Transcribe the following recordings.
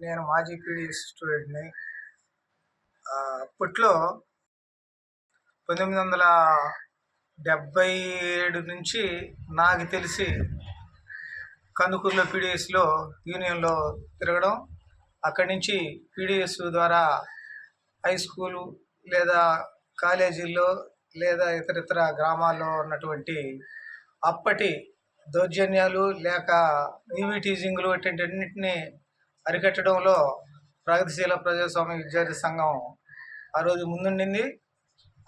నేను మాజీ పీడీ స్టూడెంట్ని. అప్పట్లో పంతొమ్మిది వందల డెబ్భై ఏడు నుంచి నాకు తెలిసి కందుకూరులో పీడిఎస్లో యూనియన్లో తిరగడం అక్కడి నుంచి పీడిఎస్ ద్వారా హై స్కూలు లేదా కాలేజీల్లో లేదా ఇతరితర గ్రామాల్లో ఉన్నటువంటి అప్పటి దౌర్జన్యాలు లేక ఈవీ టీజింగ్లు ఇటువంటి అన్నింటినీ అరికట్టడంలో ప్రగతిశీల ప్రజాస్వామ్య విద్యార్థి సంఘం ఆ రోజు ముందుండింది.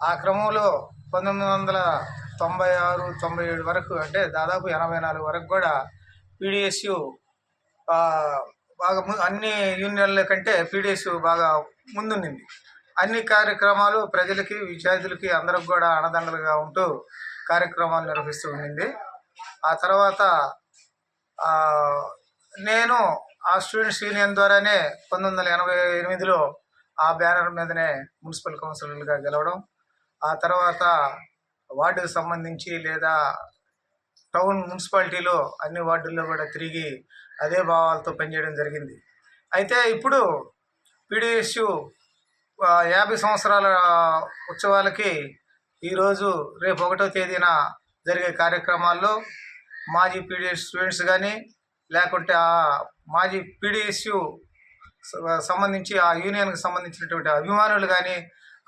ఆ క్రమంలో పంతొమ్మిది వందల తొంభై ఆరు తొంభై ఏడు వరకు అంటే దాదాపు ఎనభై నాలుగు వరకు కూడా పీడిఎస్యు బాగా ము- అన్ని యూనియన్ల కంటే పీడిఎస్యు బాగా ముందుండింది. అన్ని కార్యక్రమాలు ప్రజలకి విద్యార్థులకి అందరికి కూడా అన్నదండలుగా ఉంటూ కార్యక్రమాలు నిర్వహిస్తూ ఉండింది. ఆ తర్వాత నేను ఆ స్టూడెంట్స్ యూనియన్ ద్వారానే పంతొమ్మిది వందల ఎనభై ఎనిమిదిలో ఆ బ్యానర్ మీదనే మున్సిపల్ కౌన్సిలర్గా గెలవడం ఆ తర్వాత వార్డుకు సంబంధించి లేదా టౌన్ మున్సిపాలిటీలో అన్ని వార్డుల్లో కూడా తిరిగి అదే భావాలతో పనిచేయడం జరిగింది. అయితే ఇప్పుడు పీడిఎస్యు యాభై సంవత్సరాల ఉత్సవాలకి ఈరోజు రేపు ఒకటో తేదీన జరిగే కార్యక్రమాల్లో మాజీ పీడిఎస్ స్టూడెంట్స్ కానీ లేకుంటే ఆ మాజీ పీడిఎస్యు సంబంధించి ఆ యూనియన్కి సంబంధించినటువంటి అభిమానులు కానీ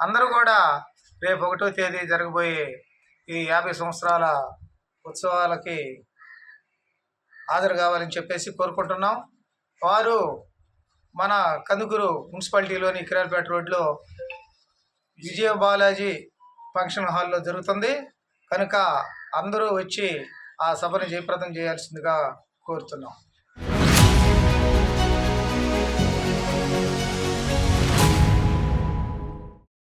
అందరూ కూడా రేపు ఒకటో తేదీ జరగబోయే ఈ యాభై సంవత్సరాల ఉత్సవాలకి హాజరు కావాలని చెప్పేసి కోరుకుంటున్నాం. వారు మన కందుకూరు మున్సిపాలిటీలోని కిరాల్పేట రోడ్లో విజయ బాలాజీ ఫంక్షన్ హాల్లో జరుగుతుంది. కనుక అందరూ వచ్చి ఆ సభను జయప్రదం చేయాల్సిందిగా కోరుతున్నాం.